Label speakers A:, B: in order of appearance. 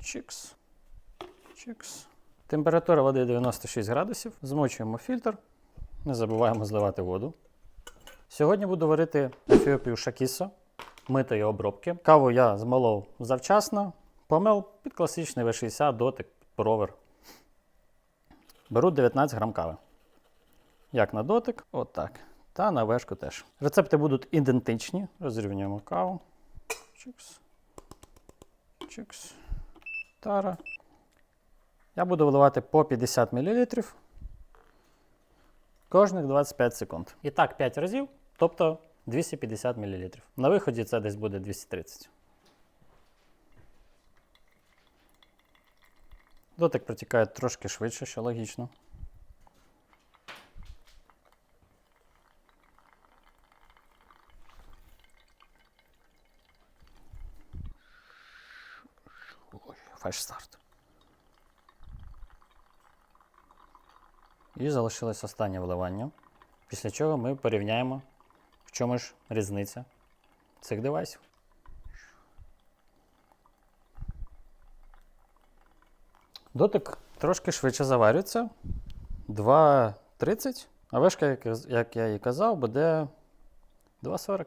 A: Чикс. Чикс. Температура води 96 градусів. Змочуємо фільтр. Не забуваємо зливати воду. Сьогодні буду варити ефіопію шакісо митої обробки. Каву я змолов завчасно, помив під класичний V60 дотик провер. Беру 19 грам кави. Як на дотик, отак. Та на вешку теж. Рецепти будуть ідентичні. Розрівнюємо каву. Чикс. Чикс. Тара. Я буду вливати по 50 мл кожних 25 секунд. І так 5 разів, тобто 250 мл. На виході це десь буде 230. Дотик протікає трошки швидше, що логічно. Ой, фальш старт. І залишилось останнє вливання. Після чого ми порівняємо, в чому ж різниця цих девайсів. Дотик трошки швидше заварюється. 2.30, а вишка, як я і казав, буде 2.40.